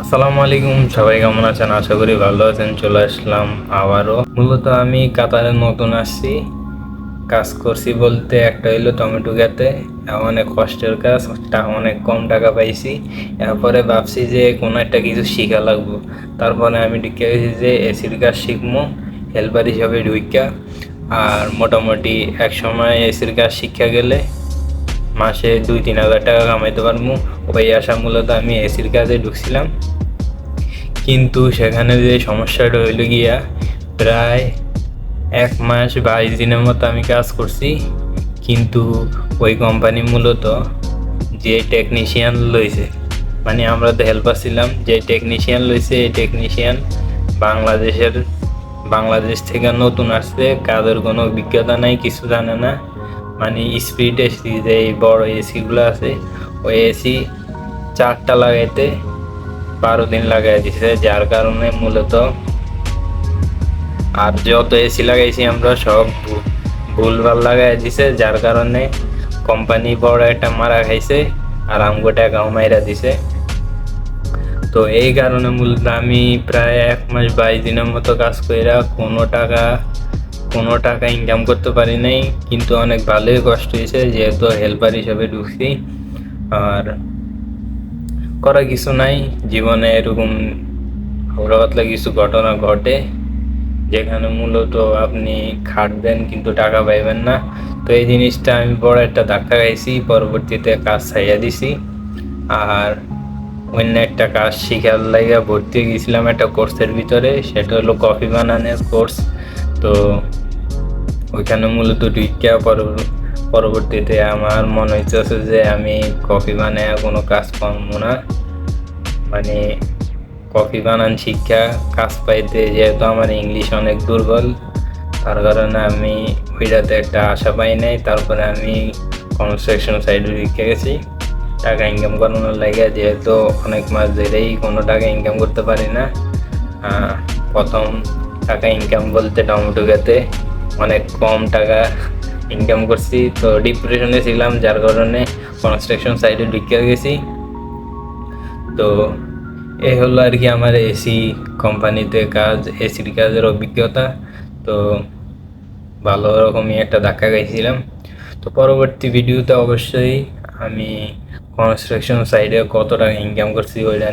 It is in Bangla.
আসসালামু আলাইকুম, সবাই কেমন আছেন? আশা করি ভালো আছেন, চলে আসলাম আবারও। মূলত আমি কাতারে নতুন আসছি। কাজ করছি বলতে একটা হইল টমেটো গাতে অনেক কষ্টের কাজ অনেক কম টাকা পাইছি। এরপরে ভাবছি যে কোনো একটা কিছু শিখা লাগবো। তারপরে আমি ঢুকে গেছি যে এসির কাজ শিখব হেল্পার হিসাবে ঢুকা আর মোটামুটি এক সময় এসির কাজ শিক্ষা গেলে মাসে দুই, তিন হাজার টাকা কামাইতে পারব। ওই আশা মূলত আমি এসির কাজে ঢুকছিলাম। কিন্তু সেখানে যে সমস্যাটা হইল গিয়া, প্রায় এক মাস বাইশ দিনের মতো আমি কাজ করছি। কিন্তু ওই কোম্পানি মূলত যে টেকনিশিয়ান লইছে মানে আমরা তো হেল্পার ছিলাম, যে টেকনিশিয়ান লইছে, এই টেকনিশিয়ান বাংলাদেশের, বাংলাদেশ থেকে নতুন আসছে, কাজের কোনো অভিজ্ঞতা নাই, কিছু জানে না। মানে স্পিড এসি যে বড় এসিগুলো আছে, ওই এসি চারটা লাগাইতে বারো দিন লাগাই দিছে, যার কারণে মূলত আর যত এসি লাগাইছি আমরা সব ভুলভাল লাগাই দিছে, যার কারণে কোম্পানি বড় একটা মারা খাইছে আর আমগো টাকাও মাইরা দিছে। তো এই কারণে মূলত আমি প্রায় এক মাস বাইশ দিনের মতো কাজ কইরা কোনো টাকা কোনো টাকা ইনকাম করতে পারি নাই, কিন্তু অনেক ভালোই কষ্ট হয়েছে, যেহেতু হেল্পার হিসেবে ঢুকছি। আর করা কিছু নাই, জীবনে এরকম হাওড়া কিছু ঘটনা ঘটে, যেখানে মূলত আপনি খাটবেন কিন্তু টাকা পাইবেন না। তো এই জিনিসটা আমি বড় একটা ধাক্কা খাইছি, পরবর্তীতে কাজ ছাইয়া দিছি। আর অন্য একটা কাজ শিখার লাগে ভর্তি গেছিলাম একটা কোর্সের ভিতরে, সেটা হলো কফি বানানোর কোর্স তো ওইখানে মূলত ঢুকিয়া পর- পরবর্তীতে আমার মনে হইতেছে যে আমি কফি বানায় কোনো কাজ পাবো না। মানে কফি বানান শিক্ষা কাজ পাইতে যেহেতু আমার ইংলিশ অনেক দুর্বল, তার কারণে আমি ওইটাতে একটা আশা পাই নাই। তারপরে আমি কনস্ট্রাকশন সাইডে ঢুকে গেছি। টাকা ইনকাম করানোর লাগে যেহেতু অনেক মাস ধরেই কোনো টাকা ইনকাম করতে পারি না। প্রথম টাকা ইনকাম বলতে টমেটো গাতে অনেক কম টাকা ইনকাম করছি। তো ডিপ্রেশনে ছিলাম, যার কারণে কনস্ট্রাকশন সাইডে ঢুকে গেছি। তো এই হলো আর কি আমার এসি কোম্পানিতে কাজ এসির কাজের অভিজ্ঞতা। তো ভালো রকমই একটা ধাক্কা খাইছিলাম। তো পরবর্তী ভিডিওতে অবশ্যই আমি কনস্ট্রাকশন সাইডে কত টাকা ইনকাম করছি ওইটা